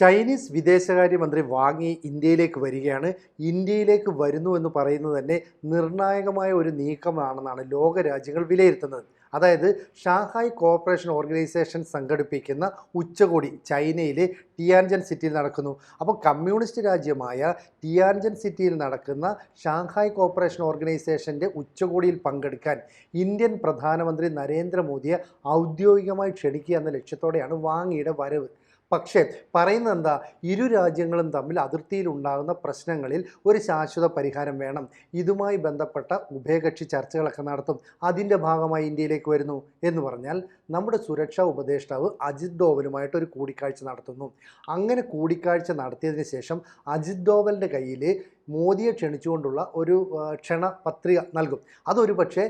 Chinese വിദേശകാര്യമന്ത്രി വാങ്ങി ഇന്ത്യയിലേക്ക് വരികയാണ്. ഇന്ത്യയിലേക്ക് വരുന്നു എന്ന് പറയുന്നത് തന്നെ നിർണായകമായ ഒരു നീക്കമാണെന്നാണ് ലോകരാജ്യങ്ങൾ വിലയിരുത്തുന്നത്. അതായത് ഷാങ്ഹായ് കോർപ്പറേഷൻ ഓർഗനൈസേഷൻ സംഘടിപ്പിക്കുന്ന ഉച്ചകോടി ചൈനയിലെ ടിയാൻജൻ സിറ്റിയിൽ നടക്കുന്നു. അപ്പോൾ കമ്മ്യൂണിസ്റ്റ് രാജ്യമായ ടിയാൻജൻ സിറ്റിയിൽ നടക്കുന്ന ഷാങ്ഹായ് കോർപ്പറേഷൻ ഓർഗനൈസേഷന്റെ ഉച്ചകോടിയിൽ പങ്കെടുക്കാൻ ഇന്ത്യൻ പ്രധാനമന്ത്രി നരേന്ദ്രമോദിയെ ഔദ്യോഗികമായി ക്ഷണിക്കുക എന്ന ലക്ഷ്യത്തോടെയാണ് വാങ്ങിയുടെ വരവ്. പക്ഷേ പറയുന്നത് എന്താ ഇരു രാജ്യങ്ങളും തമ്മിൽ അതിർത്തിയിൽ ഉണ്ടാകുന്ന പ്രശ്നങ്ങളിൽ ഒരു ശാശ്വത പരിഹാരം വേണം. ഇതുമായി ബന്ധപ്പെട്ട ഉഭയകക്ഷി ചർച്ചകളൊക്കെ നടത്തും. അതിന്റെ ഭാഗമായി ഇന്ത്യയിലേക്ക് വരുന്നു എന്ന് പറഞ്ഞാൽ നമ്മുടെ സുരക്ഷാ ഉപദേഷ്ടാവ് അജിത് ഡോവലുമായിട്ട് ഒരു കൂടിക്കാഴ്ച നടത്തുന്നു. അങ്ങനെ കൂടിക്കാഴ്ച നടത്തിയതിന് ശേഷം അജിത് ഡോവലിന്റെ കയ്യിൽ മോദിയെ ക്ഷണിച്ചുകൊണ്ടുള്ള ഒരു ക്ഷണ പത്രിക നൽകും. അതൊരു പക്ഷേ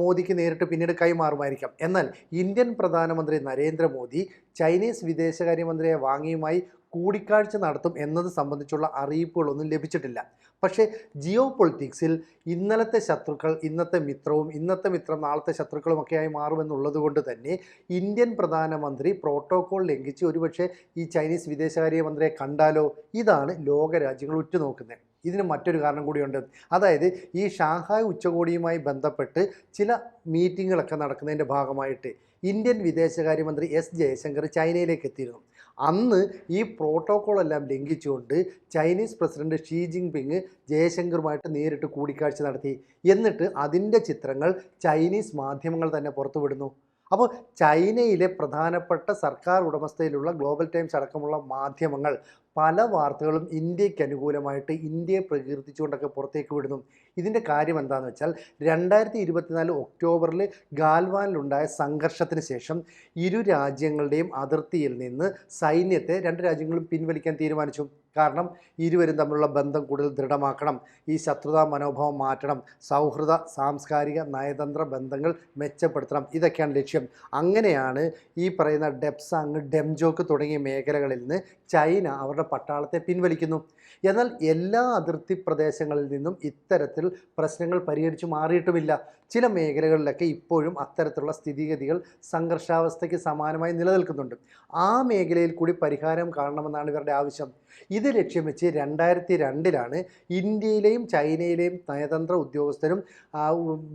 മോദിക്ക് നേരിട്ട് പിന്നീട് കൈമാറുമായിരിക്കാം. എന്നാൽ ഇന്ത്യൻ പ്രധാനമന്ത്രി നരേന്ദ്രമോദി ചൈനീസ് വിദേശകാര്യമന്ത്രിയെ വാങ്ങിയുമായി കൂടിക്കാഴ്ച നടത്തും എന്നത് സംബന്ധിച്ചുള്ള അറിയിപ്പുകളൊന്നും ലഭിച്ചിട്ടില്ല. പക്ഷേ ജിയോ പൊളിറ്റിക്സിൽ ഇന്നലത്തെ ശത്രുക്കൾ ഇന്നത്തെ മിത്രവും ഇന്നത്തെ മിത്രം നാളത്തെ ശത്രുക്കളുമൊക്കെയായി മാറുമെന്നുള്ളത് കൊണ്ട് തന്നെ ഇന്ത്യൻ പ്രധാനമന്ത്രി പ്രോട്ടോകോൾ ലംഘിച്ച് ഒരുപക്ഷെ ഈ ചൈനീസ് വിദേശകാര്യമന്ത്രിയെ കണ്ടാലോ? ഇതാണ് ലോകരാജ്യങ്ങൾ ഉറ്റുനോക്കുന്നത്. ഇതിന് മറ്റൊരു കാരണം കൂടിയുണ്ട്. അതായത് ഈ ഷാങ്ഹായ് ഉച്ചകോടിയുമായി ബന്ധപ്പെട്ട് ചില മീറ്റിങ്ങുകളൊക്കെ നടക്കുന്നതിന്റെ ഭാഗമായിട്ട് ഇന്ത്യൻ വിദേശകാര്യമന്ത്രി എസ് ജയശങ്കർ ചൈനയിലേക്ക് എത്തിയിരുന്നു. അന്ന് ഈ പ്രോട്ടോക്കോൾ എല്ലാം ലംഘിച്ചുകൊണ്ട് ചൈനീസ് പ്രസിഡന്റ് ഷീ ജിൻപിങ് ജയശങ്കറുമായിട്ട് നേരിട്ട് കൂടിക്കാഴ്ച നടത്തി. എന്നിട്ട് അതിന്റെ ചിത്രങ്ങൾ ചൈനീസ് മാധ്യമങ്ങൾ തന്നെ പുറത്തുവിടുന്നു. അപ്പോൾ ചൈനയിലെ പ്രധാനപ്പെട്ട സർക്കാർ ഉടമസ്ഥയിലുള്ള ഗ്ലോബൽ ടൈംസ് അടക്കമുള്ള മാധ്യമങ്ങൾ പല വാർത്തകളും ഇന്ത്യയ്ക്ക് അനുകൂലമായിട്ട് ഇന്ത്യയെ പ്രകീർത്തിച്ചുകൊണ്ടൊക്കെ പുറത്തേക്ക് വിടുന്നു. ഇതിന്റെ കാര്യം എന്താണെന്ന് വെച്ചാൽ രണ്ടായിരത്തി ഇരുപത്തിനാല് ഒക്ടോബറിൽ ഗാൽവാനിലുണ്ടായ സംഘർഷത്തിന് ശേഷം ഇരു രാജ്യങ്ങളുടെയും അതിർത്തിയിൽ നിന്ന് സൈന്യത്തെ രണ്ട് രാജ്യങ്ങളും പിൻവലിക്കാൻ തീരുമാനിച്ചു. കാരണം ഇരുവരും തമ്മിലുള്ള ബന്ധം കൂടുതൽ ദൃഢമാക്കണം. ഈ ശത്രുതാ മനോഭാവം മാറ്റണം. സൗഹൃദ സാംസ്കാരിക നയതന്ത്ര ബന്ധങ്ങൾ മെച്ചപ്പെടുത്തണം. ഇതൊക്കെയാണ് ലക്ഷ്യം. അങ്ങനെയാണ് ഈ പറയുന്ന ഡെപ്സാങ് ഡെംജോക്ക് തുടങ്ങിയ മേഖലകളിൽ നിന്ന് ചൈന അവരുടെ പട്ടാളത്തെ പിൻവലിക്കുന്നു. എന്നാൽ എല്ലാ അതിർത്തി പ്രദേശങ്ങളിൽ നിന്നും ഇത്തരത്തിൽ പ്രശ്നങ്ങൾ പരിഹരിച്ചു മാറിയിട്ടുമില്ല. ചില മേഖലകളിലൊക്കെ ഇപ്പോഴും അത്തരത്തിലുള്ള സ്ഥിതിഗതികൾ സംഘർഷാവസ്ഥയ്ക്ക് സമാനമായി നിലനിൽക്കുന്നുണ്ട്. ആ മേഖലയിൽ കൂടി പരിഹാരം കാണണമെന്നാണ് ഇവരുടെ ആവശ്യം. ഇത് ലക്ഷ്യം വെച്ച് രണ്ടായിരത്തി രണ്ടിലാണ് ഇന്ത്യയിലെയും ചൈനയിലെയും നയതന്ത്ര ഉദ്യോഗസ്ഥരും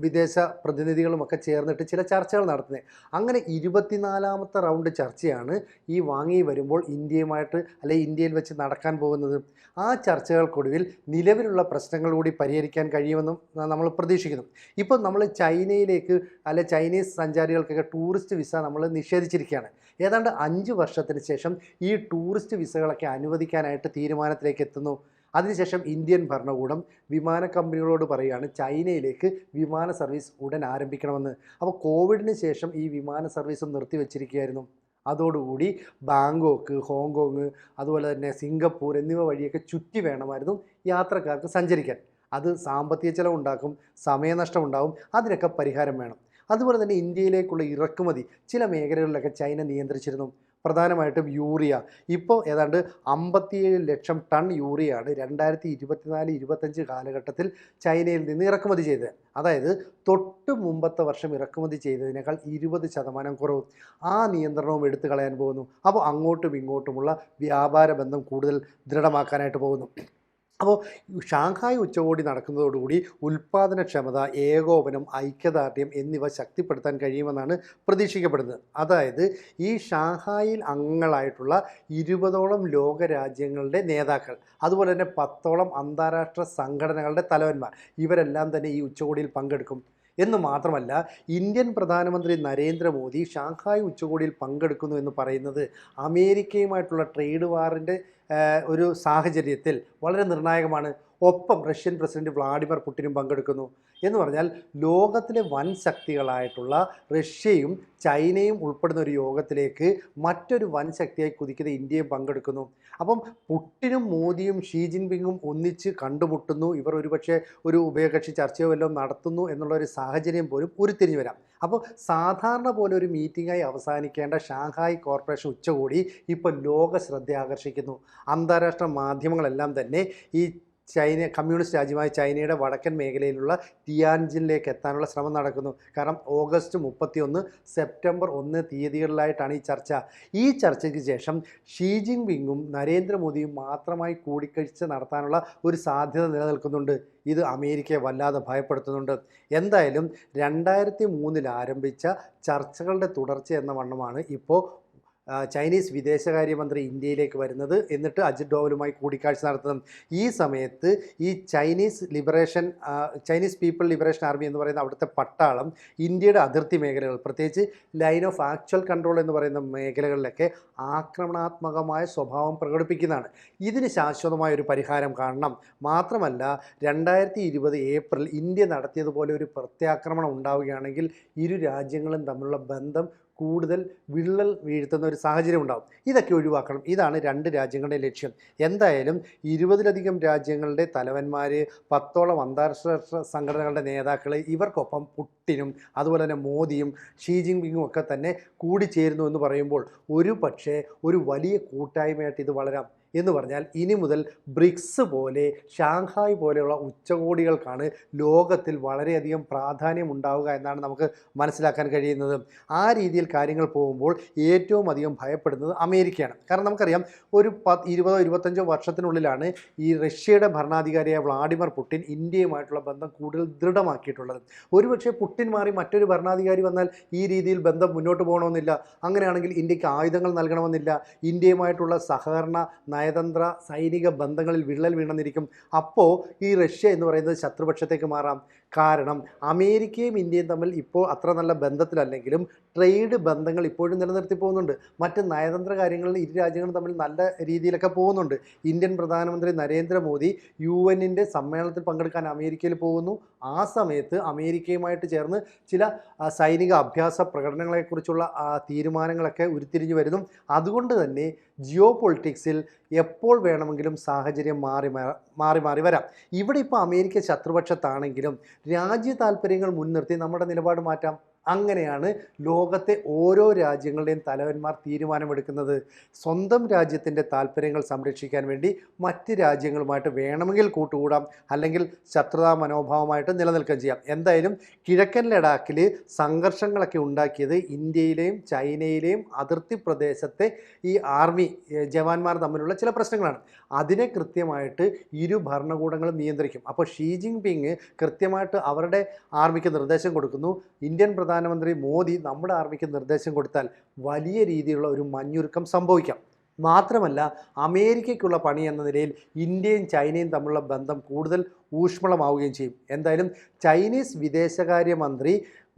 വിദേശ പ്രതിനിധികളും ഒക്കെ ചേർന്നിട്ട് ചില ചർച്ചകൾ നടത്തുന്നത്. അങ്ങനെ ഇരുപത്തിനാലാമത്തെ റൗണ്ട് ചർച്ചയാണ് ഈ വാങ്ങി വരുമ്പോൾ ഇന്ത്യയുമായിട്ട് അല്ലെ ഇന്ത്യയിൽ വെച്ച് നടക്കാൻ പോകുന്നത്. ആ ചർച്ചകൾക്കൊടുവിൽ നിലവിലുള്ള പ്രശ്നങ്ങൾ കൂടി പരിഹരിക്കാൻ കഴിയുമെന്നും നമ്മൾ പ്രതീക്ഷിക്കുന്നു. ഇപ്പോൾ നമ്മൾ ചൈനയിലേക്ക് അല്ലെ ചൈനീസ് സഞ്ചാരികൾക്കൊക്കെ ടൂറിസ്റ്റ് വിസ നമ്മൾ നിഷേധിച്ചിരിക്കുകയാണ്. ഏതാണ്ട് അഞ്ച് വർഷത്തിന് ശേഷം ഈ ടൂറിസ്റ്റ് വിസകളൊക്കെ അനുവദിക്കാനായിട്ട് തീരുമാനത്തിലേക്ക് എത്തുന്നു. അതിനുശേഷം ഇന്ത്യൻ ഭരണകൂടം വിമാന കമ്പനികളോട് പറയുകയാണ് ചൈനയിലേക്ക് വിമാന സർവീസ് ഉടൻ ആരംഭിക്കണമെന്ന്. അപ്പോൾ കോവിഡിന് ശേഷം ഈ വിമാന സർവീസും നിർത്തിവെച്ചിരിക്കുകയായിരുന്നു അതോടുകൂടി ബാങ്കോക്ക് ഹോങ്കോങ് അതുപോലെ തന്നെ സിംഗപ്പൂർ എന്നിവ വഴിയൊക്കെ ചുറ്റി വേണമായിരുന്നു യാത്രക്കാർക്ക് സഞ്ചരിക്കാൻ. അത് സാമ്പത്തിക ചെലവുണ്ടാക്കും സമയനഷ്ടം ഉണ്ടാവും അതിനൊക്കെ പരിഹാരം വേണം. അതുപോലെ തന്നെ ഇന്ത്യയിലേക്കുള്ള ഇറക്കുമതി ചില മേഖലകളിലൊക്കെ ചൈന നിയന്ത്രിച്ചിരുന്നു. പ്രധാനമായിട്ടും യൂറിയ. ഇപ്പോൾ ഏതാണ്ട് അമ്പത്തിയേഴ് ലക്ഷം ടൺ യൂറിയയാണ് രണ്ടായിരത്തി ഇരുപത്തിനാല് ഇരുപത്തഞ്ച് കാലഘട്ടത്തിൽ ചൈനയിൽ നിന്ന് ഇറക്കുമതി ചെയ്തത്. അതായത് തൊട്ട് മുമ്പത്തെ വർഷം ഇറക്കുമതി ചെയ്തതിനേക്കാൾ ഇരുപത് ശതമാനം കുറവ് ആ നിയന്ത്രണവും എടുത്തു കളയാൻ പോകുന്നു. അപ്പോൾ അങ്ങോട്ടും ഇങ്ങോട്ടുമുള്ള വ്യാപാര ബന്ധം കൂടുതൽ ദൃഢമാക്കാനായിട്ട് പോകുന്നു. അപ്പോൾ ഷാങ്ഹായ് ഉച്ചകോടി നടക്കുന്നതോടുകൂടി ഉൽപ്പാദനക്ഷമത ഏകോപനം ഐക്യദാർഢ്യം എന്നിവ ശക്തിപ്പെടുത്താൻ കഴിയുമെന്നാണ് പ്രതീക്ഷിക്കപ്പെടുന്നത്. അതായത് ഈ ഷാങ്ഹായിൽ അംഗങ്ങളായിട്ടുള്ള ഇരുപതോളം ലോകരാജ്യങ്ങളുടെ നേതാക്കൾ അതുപോലെ തന്നെ പത്തോളം അന്താരാഷ്ട്ര സംഘടനകളുടെ തലവന്മാർ ഇവരെല്ലാം തന്നെ ഈ ഉച്ചകോടിയിൽ പങ്കെടുക്കും. എന്ന് മാത്രമല്ല ഇന്ത്യൻ പ്രധാനമന്ത്രി നരേന്ദ്രമോദി ഷാങ്ഹായ് ഉച്ചകോടിയിൽ പങ്കെടുക്കുന്നു എന്ന് പറയുന്നത് അമേരിക്കയുമായിട്ടുള്ള ട്രേഡ് വാറിന്റെ ഒരു സാഹചര്യത്തിൽ വളരെ നിർണായകമാണ്. ഒപ്പം റഷ്യൻ പ്രസിഡന്റ് വ്ളാഡിമിർ പുടിനും പങ്കെടുക്കുന്നു. എന്ന് പറഞ്ഞാൽ ലോകത്തിലെ വൻ ശക്തികളായിട്ടുള്ള റഷ്യയും ചൈനയും ഉൾപ്പെടുന്ന ഒരു യോഗത്തിലേക്ക് മറ്റൊരു വൻ ശക്തിയായി കുതിക്കുന്ന ഇന്ത്യയും പങ്കെടുക്കുന്നു. അപ്പം പുട്ടിനും മോദിയും ഷീ ജിൻപിങ്ങും ഒന്നിച്ച് കണ്ടുമുട്ടുന്നു. ഇവർ ഒരുപക്ഷെ ഒരു ഉഭയകക്ഷി ചർച്ചയോ വല്ലതും നടത്തുന്നു എന്നുള്ള ഒരു സാഹചര്യം പോലും ഉരുത്തിരിഞ്ഞു വരാം. അപ്പോൾ സാധാരണ പോലെ ഒരു മീറ്റിംഗായി അവസാനിക്കേണ്ട ഷാങ്ഹായ് കോർപ്പറേഷൻ ഉച്ചകോടി ഇപ്പോൾ ലോക ശ്രദ്ധ ആകർഷിക്കുന്നു അന്താരാഷ്ട്ര മാധ്യമങ്ങളെല്ലാം തന്നെ ഈ ചൈന കമ്മ്യൂണിസ്റ്റ് രാജ്യമായ ചൈനയുടെ വടക്കൻ മേഖലയിലുള്ള ടിയാൻജിനിലേക്ക് എത്താനുള്ള ശ്രമം നടക്കുന്നു. കാരണം ഓഗസ്റ്റ് മുപ്പത്തിയൊന്ന് സെപ്റ്റംബർ ഒന്ന് തീയതികളിലായിട്ടാണ് ഈ ചർച്ച. ഈ ചർച്ചയ്ക്ക് ശേഷം ഷീ ജിൻ പിങ്ങും നരേന്ദ്രമോദിയും മാത്രമായി കൂടിക്കാഴ്ച നടത്താനുള്ള ഒരു സാധ്യത നിലനിൽക്കുന്നുണ്ട്. ഇത് അമേരിക്കയെ വല്ലാതെ ഭയപ്പെടുത്തുന്നുണ്ട്. എന്തായാലും രണ്ടായിരത്തി മൂന്നിൽ ആരംഭിച്ച ചർച്ചകളുടെ തുടർച്ച എന്ന വണ്ണമാണ് ഇപ്പോൾ ചൈനീസ് വിദേശകാര്യമന്ത്രി ഇന്ത്യയിലേക്ക് വരുന്നത് എന്നിട്ട് അജിത് ഡോവലുമായി കൂടിക്കാഴ്ച നടത്തുന്നത് ഈ സമയത്ത് ഈ Chinese liberation Chinese people liberation army എന്ന് പറയുന്ന അവിടുത്തെ പട്ടാളം ഇന്ത്യയുടെ അതിർത്തി മേഖലകൾ പ്രത്യേകിച്ച് ലൈൻ ഓഫ് ആക്ച്വൽ കൺട്രോൾ എന്ന് പറയുന്ന മേഖലകളിലൊക്കെ ആക്രമണാത്മകമായ സ്വഭാവം പ്രകടിപ്പിക്കുന്നതാണ്. ഇതിന് ശാശ്വതമായ ഒരു പരിഹാരം കാണണം. മാത്രമല്ല രണ്ടായിരത്തി ഇരുപത് ഏപ്രിൽ ഇന്ത്യ നടത്തിയതുപോലെ ഒരു പ്രത്യാക്രമണം ഉണ്ടാവുകയാണെങ്കിൽ ഇരു രാജ്യങ്ങളും തമ്മിലുള്ള ബന്ധം കൂടുതൽ വിള്ളൽ വീഴ്ത്തുന്ന ഒരു സാഹചര്യം ഉണ്ടാകും ഇതൊക്കെ ഒഴിവാക്കണം. ഇതാണ് രണ്ട് രാജ്യങ്ങളുടെ ലക്ഷ്യം. എന്തായാലും ഇരുപതിലധികം രാജ്യങ്ങളുടെ തലവന്മാർ പത്തോളം അന്താരാഷ്ട്ര സംഘടനകളുടെ നേതാക്കൾ ഇവർക്കൊപ്പം പുട്ടിനും അതുപോലെ തന്നെ മോദിയും ഷീ ജിൻപിങ്ങും ഒക്കെ തന്നെ കൂടിച്ചേരുന്നു എന്ന് പറയുമ്പോൾ ഒരു പക്ഷേ ഒരു വലിയ കൂട്ടായ്മയായിട്ട് ഇത് വളരാം. എന്ന് പറഞ്ഞാൽ ഇനി മുതൽ ബ്രിക്സ് പോലെ ഷാങ്ഹായ് പോലെയുള്ള ഉച്ചകോടികൾക്കാണ് ലോകത്തിൽ വളരെയധികം പ്രാധാന്യം ഉണ്ടാവുക എന്നാണ് നമുക്ക് മനസ്സിലാക്കാൻ കഴിയുന്നത്. ആ രീതിയിൽ കാര്യങ്ങൾ പോകുമ്പോൾ ഏറ്റവും അധികം ഭയപ്പെടുന്നത് അമേരിക്കയാണ്. കാരണം നമുക്കറിയാം ഒരു പത്ത് ഇരുപതോ ഇരുപത്തഞ്ചോ വർഷത്തിനുള്ളിലാണ് ഈ റഷ്യയുടെ ഭരണാധികാരിയായ വ്ളാഡിമിർ പുടിൻ ഇന്ത്യയുമായിട്ടുള്ള ബന്ധം കൂടുതൽ ദൃഢമാക്കിയിട്ടുള്ളത്. ഒരുപക്ഷെ പുടിൻ മാറി മറ്റൊരു ഭരണാധികാരി വന്നാൽ ഈ രീതിയിൽ ബന്ധം മുന്നോട്ട് പോകണമെന്നില്ല. അങ്ങനെയാണെങ്കിൽ ഇന്ത്യയ്ക്ക് ആയുധങ്ങൾ നൽകണമെന്നില്ല. ഇന്ത്യയുമായിട്ടുള്ള സഹകരണ നയതന്ത്ര സൈനിക ബന്ധങ്ങളിൽ വിള്ളൽ വീണെന്നിരിക്കും. അപ്പോൾ ഈ റഷ്യ എന്ന് പറയുന്നത് ശത്രുപക്ഷത്തേക്ക് മാറാം. കാരണം അമേരിക്കയും ഇന്ത്യയും തമ്മിൽ ഇപ്പോൾ അത്ര നല്ല ബന്ധത്തിലല്ലെങ്കിലും ട്രേഡ് ബന്ധങ്ങൾ ഇപ്പോഴും നിലനിർത്തി പോകുന്നുണ്ട്. മറ്റ് നയതന്ത്ര കാര്യങ്ങളിൽ ഇരു രാജ്യങ്ങളും തമ്മിൽ നല്ല രീതിയിലൊക്കെ പോകുന്നുണ്ട്. ഇന്ത്യൻ പ്രധാനമന്ത്രി നരേന്ദ്രമോദി യു എന്നിന്റെ സമ്മേളനത്തിൽ പങ്കെടുക്കാൻ അമേരിക്കയിൽ പോകുന്നു. ആ സമയത്ത് അമേരിക്കയുമായിട്ട് ചേർന്ന് ചില സൈനിക അഭ്യാസ പ്രകടനങ്ങളെക്കുറിച്ചുള്ള തീരുമാനങ്ങളൊക്കെ ഉരുത്തിരിഞ്ഞു വരുന്നു. അതുകൊണ്ട് തന്നെ ജിയോ പൊളിറ്റിക്സിൽ എപ്പോൾ വേണമെങ്കിലും സാഹചര്യം മാറി മാറി മാറി വരാം. ഇവിടെ ഇപ്പോൾ അമേരിക്ക ശത്രുപക്ഷത്താണെങ്കിലും രാജ്യ താല്പര്യങ്ങൾ മുൻനിർത്തി നമ്മുടെ നിലപാട് മാറ്റാം. അങ്ങനെയാണ് ലോകത്തെ ഓരോ രാജ്യങ്ങളുടെയും തലവന്മാർ തീരുമാനമെടുക്കുന്നത്. സ്വന്തം രാജ്യത്തിന്റെ താല്പര്യങ്ങൾ സംരക്ഷിക്കാൻ വേണ്ടി മറ്റ് രാജ്യങ്ങളുമായിട്ട് വേണമെങ്കിൽ കൂട്ടുകൂടാം. അല്ലെങ്കിൽ ശത്രുതാ മനോഭാവമായിട്ട് നിലനിൽക്കുകയും ചെയ്യാം. എന്തായാലും കിഴക്കൻ ലഡാക്കിൽ സംഘർഷങ്ങളൊക്കെ ഉണ്ടാക്കിയത് ഇന്ത്യയിലെയും ചൈനയിലെയും അതിർത്തി പ്രദേശത്തെ ഈ ആർമി ജവാന്മാർ തമ്മിലുള്ള ചില പ്രശ്നങ്ങളാണ്. അതിനെ കൃത്യമായിട്ട് ഇരു ഭരണകൂടങ്ങളും നിയന്ത്രിക്കും. അപ്പോൾ ഷീ ജിങ് പിങ് കൃത്യമായിട്ട് അവരുടെ ആർമിക്ക് നിർദ്ദേശം കൊടുക്കുന്നു. ഇന്ത്യൻ പ്രധാനമന്ത്രി മോദി നമ്മുടെ ആർമിക്ക് നിർദ്ദേശം കൊടുത്താൽ വലിയ രീതിയിലുള്ള ഒരു മഞ്ഞുരുക്കം സംഭവിക്കാം. മാത്രമല്ല അമേരിക്കയ്ക്കുള്ള പണി എന്ന നിലയിൽ ഇന്ത്യയും ചൈനയും തമ്മിലുള്ള ബന്ധം കൂടുതൽ ഊഷ്മളമാവുകയും ചെയ്യും. എന്തായാലും ചൈനീസ് വിദേശകാര്യമന്ത്രി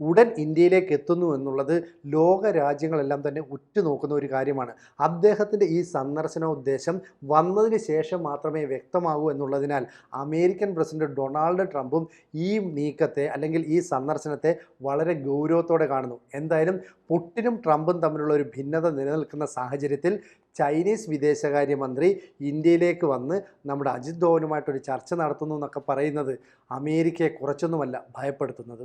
ഉടൻ ഇന്ത്യയിലേക്ക് എത്തുന്നു എന്നുള്ളത് ലോക രാജ്യങ്ങളെല്ലാം തന്നെ ഉറ്റുനോക്കുന്ന ഒരു കാര്യമാണ്. അദ്ദേഹത്തിന്റെ ഈ സന്ദർശന ഉദ്ദേശം വന്നതിന് ശേഷം മാത്രമേ വ്യക്തമാകൂ എന്നുള്ളതിനാൽ അമേരിക്കൻ പ്രസിഡന്റ് ഡൊണാൾഡ് ട്രംപും ഈ നീക്കത്തെ അല്ലെങ്കിൽ ഈ സന്ദർശനത്തെ വളരെ ഗൗരവത്തോടെ കാണുന്നു. എന്തായാലും പുട്ടിനും ട്രംപും തമ്മിലുള്ള ഒരു ഭിന്നത നിലനിൽക്കുന്ന സാഹചര്യത്തിൽ ചൈനീസ് വിദേശകാര്യമന്ത്രി ഇന്ത്യയിലേക്ക് വന്ന് നമ്മുടെ അജിത് ധോവനുമായിട്ടൊരു ചർച്ച നടത്തുന്നു എന്നൊക്കെ പറയുന്നത് അമേരിക്കയെ കുറച്ചൊന്നുമല്ല ഭയപ്പെടുത്തുന്നത്.